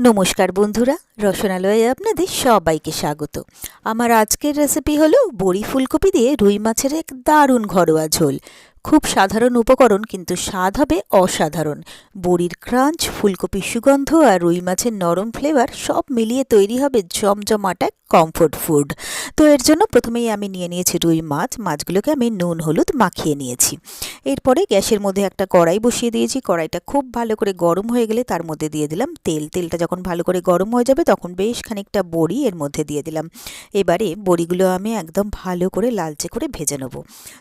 নমস্কার বন্ধুরা, রসনালয়ে আপনাদের সবাইকে স্বাগত। আমার আজকের রেসিপি হলো বড়ি ফুলকপি দিয়ে রুই মাছের এক দারুণ ঘরোয়া ঝোল। খুব সাধারণ উপকরণ, কিন্তু স্বাদ হবে অসাধারণ। বড়ির ক্রাঞ্চ ফুলকপির সুগন্ধ আর রুই মাছের নরম ফ্লেভার সব মিলিয়ে তৈরি হবে জমজমাট এক কমফোর্ট ফুড তো এর জন্য প্রথমেই আমি নিয়ে নিয়েছি রুই মাছ। মাছগুলোকে আমি নুন, হলুদ মাখিয়ে নিয়েছি। এরপরে গ্যাসের মধ্যে একটা কড়াই বসিয়ে দিয়েছি। কড়াইটা খুব ভালো করে গরম হয়ে গেলে তার মধ্যে দিয়ে দিলাম তেল। তেলটা যখন ভালো করে গরম হয়ে যাবে তখন বেশ খানিকটা বড়ি এর মধ্যে দিয়ে দিলাম। এবারে বড়িগুলো আমি একদম ভালো করে লালচে করে ভেজে নেব।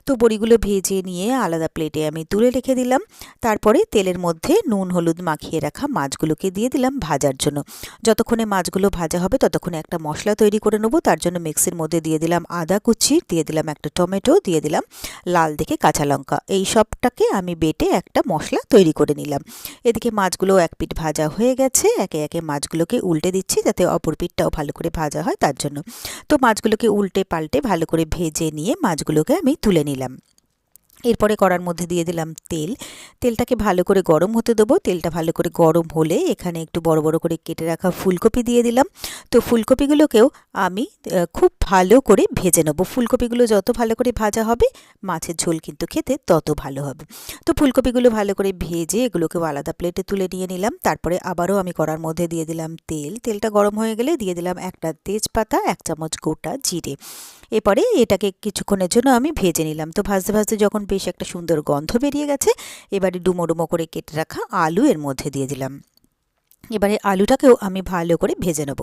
তো বড়িগুলো ভেজে নিয়ে আলাদা প্লেটে আমি তুলে রেখে দিলাম। তারপরে তেলের মধ্যে নুন, হলুদ মাখিয়ে রাখা মাছগুলোকে দিয়ে দিলাম ভাজার জন্য। যতক্ষণে মাছগুলো ভাজা হবে, ততক্ষণে একটা মশলা তৈরি করে নেব। তার জন্য মিক্সির মধ্যে দিয়ে দিলাম আদা কুচি, দিয়ে দিলাম একটা টমেটো, দিয়ে দিলাম লাল দেখে কাঁচা লঙ্কা। এই সবটাকে আমি বেটে একটা মশলা তৈরি করে নিলাম। এদিকে মাছগুলো এক পিঠ ভাজা হয়ে গেছে। একে একে মাছগুলোকে উল্টে দিচ্ছি যাতে অপর পিঠটাও ভালো করে ভাজা হয় তার জন্য। তো মাছগুলোকে উল্টে পাল্টে ভালো করে ভেজে নিয়ে মাছগুলোকে আমি তুলে নিলাম। এরপরে কড়ার মধ্যে দিয়ে দিলাম তেল। তেলটাকে ভালো করে গরম হতে দেবো। তেলটা ভালো করে গরম হলে এখানে একটু বড় বড় করে কেটে রাখা ফুলকপি দিয়ে দিলাম। তো ফুলকপিগুলোকেও আমি খুব ভালো করে ভেজে নেব। ফুলকপিগুলো যত ভালো করে ভাজা হবে, মাছের ঝোল কিন্তু খেতে তত ভালো হবে। তো ফুলকপিগুলো ভালো করে ভেজে এগুলোকেও আলাদা প্লেটে তুলে নিয়ে নিলাম। তারপরে আবারও আমি কড়ার মধ্যে দিয়ে দিলাম তেল। তেলটা গরম হয়ে গেলে দিয়ে দিলাম একটা তেজপাতা, এক চামচ গোটা জিরে। এরপরে এটাকে কিছুক্ষণের জন্য আমি ভেজে নিলাম। তো ভাজতে ভাজতে যখন বেশ একটা সুন্দর গন্ধ বেরিয়ে গেছে। এবারে ডুমো ডুমো করে কেটে রাখা আলু এর মধ্যে দিয়ে দিলাম। এবারে আলুটাকেও আমি ভালো করে ভেজে নেব।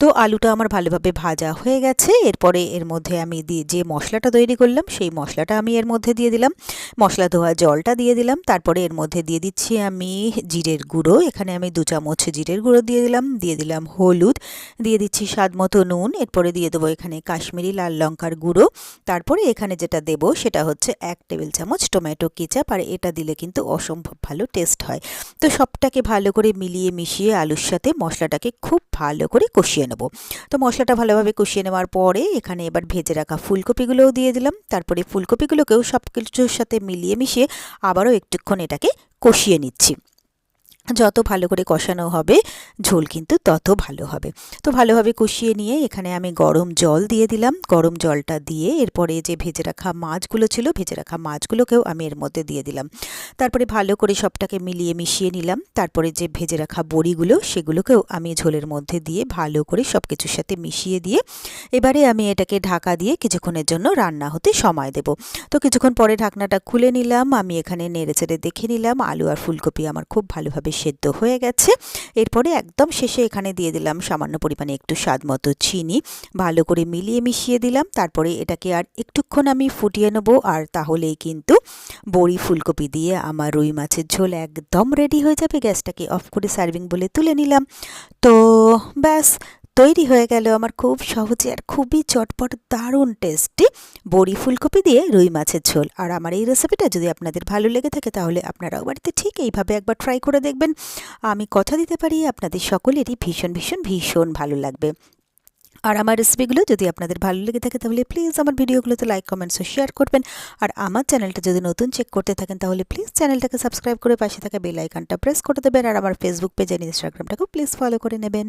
তো আলুটা আমার ভালোভাবে ভাজা হয়ে গেছে। এরপরে এর মধ্যে আমি দিয়ে যে মশলাটা তৈরি করলাম, সেই মশলাটা আমি এর মধ্যে দিয়ে দিলাম। মশলা ধোয়া জলটা দিয়ে দিলাম। তারপরে এর মধ্যে দিয়ে দিচ্ছি আমি জিরের গুঁড়ো। এখানে আমি দু চামচ জিরের গুঁড়ো দিয়ে দিলাম। দিয়ে দিলাম হলুদ। দিয়ে দিচ্ছি স্বাদ মতো নুন। এরপরে দিয়ে দেবো এখানে কাশ্মীরি লাল লঙ্কার গুঁড়ো। তারপরে এখানে যেটা দেবো সেটা হচ্ছে এক টেবিল চামচ টমেটো কেচাপ। আর এটা দিলে কিন্তু অসম্ভব ভালো টেস্ট হয়। তো সবটাকে ভালো করে মিলিয়ে মিশিয়ে কষিয়ে আলুর সাথে মশলাটাকে খুব ভালো করে কষিয়ে নেব। তো মশলাটা ভালোভাবে কষিয়ে নেওয়ার পরে এখানে এবার ভেজে রাখা ফুলকপিগুলোও দিয়ে দিলাম। তারপরে ফুলকপিগুলোকেও সব কিছুর সাথে মিলিয়ে মিশিয়ে আবারও একটুক্ষণ এটাকে কষিয়ে নিচ্ছি। যত ভালো করে কষানো হবে, ঝোল কিন্তু তত ভালো হবে। তো ভালোভাবে কষিয়ে নিয়ে এখানে আমি গরম জল দিয়ে দিলাম। গরম জলটা দিয়ে এরপরে যে ভেজে রাখা মাছগুলো ছিল, ভেজে রাখা মাছগুলোকেও আমি এর মধ্যে দিয়ে দিলাম। তারপরে ভালো করে সবটাকে মিলিয়ে মিশিয়ে নিলাম। তারপরে যে ভেজে রাখা বড়িগুলো, সেগুলোকেও আমি ঝোলের মধ্যে দিয়ে ভালো করে সব কিছুর সাথে মিশিয়ে দিয়ে এবারে আমি এটাকে ঢাকা দিয়ে কিছুক্ষণের জন্য রান্না হতে সময় দেব। তো কিছুক্ষণ পরে ঢাকনাটা খুলে নিলাম। আমি এখানে নেড়ে চেড়ে দেখে নিলাম। আলু আর ফুলকপি আমার খুব ভালোভাবে সেদ্ধ হয়ে গেছে। এরপরে একদম শেষে এখানে দিয়ে দিলাম সামান্য পরিমাণে একটু স্বাদ মতো চিনি। ভালো করে মিলিয়ে মিশিয়ে দিলাম। তারপরে এটাকে আর একটুক্ষণ আমি ফুটিয়ে নেব। আর তাহলেই কিন্তু বড়ি ফুলকপি দিয়ে আমার রুই মাছের ঝোল একদম রেডি হয়ে যাবে। গ্যাসটাকে অফ করে সার্ভিং বলে তুলে নিলাম। তো ব্যাস তৈরি হয়ে গেল আমার খুব সহজে আর খুবই চটপট, দারুণ টেস্টি বড়ি ফুলকপি দিয়ে রুই মাছের ঝোল। আর আমার এই রেসিপিটা যদি আপনাদের ভালো লেগে থাকে তাহলে আপনারাও বাড়িতে ঠিক এইভাবে একবার ট্রাই করে দেখবেন। আমি কথা দিতে পারি, আপনাদের সকলেরই ভীষণ ভীষণ ভীষণ ভালো লাগবে। আর আমার রেসিপিগুলো যদি আপনাদের ভালো লেগে থাকে তাহলে প্লিজ আমার ভিডিওগুলোতে লাইক কমেন্টস ও শেয়ার করবেন। আর আমার চ্যানেলটা যদি নতুন চেক করতে থাকেন তাহলে প্লিজ চ্যানেলটাকে সাবস্ক্রাইব করে পাশে থাকা বেল আইকনটা প্রেস করে দেবেন। আর আমার ফেসবুক পেজ আর ইনস্টাগ্রামটাকেও প্লিজ ফলো করে নেবেন।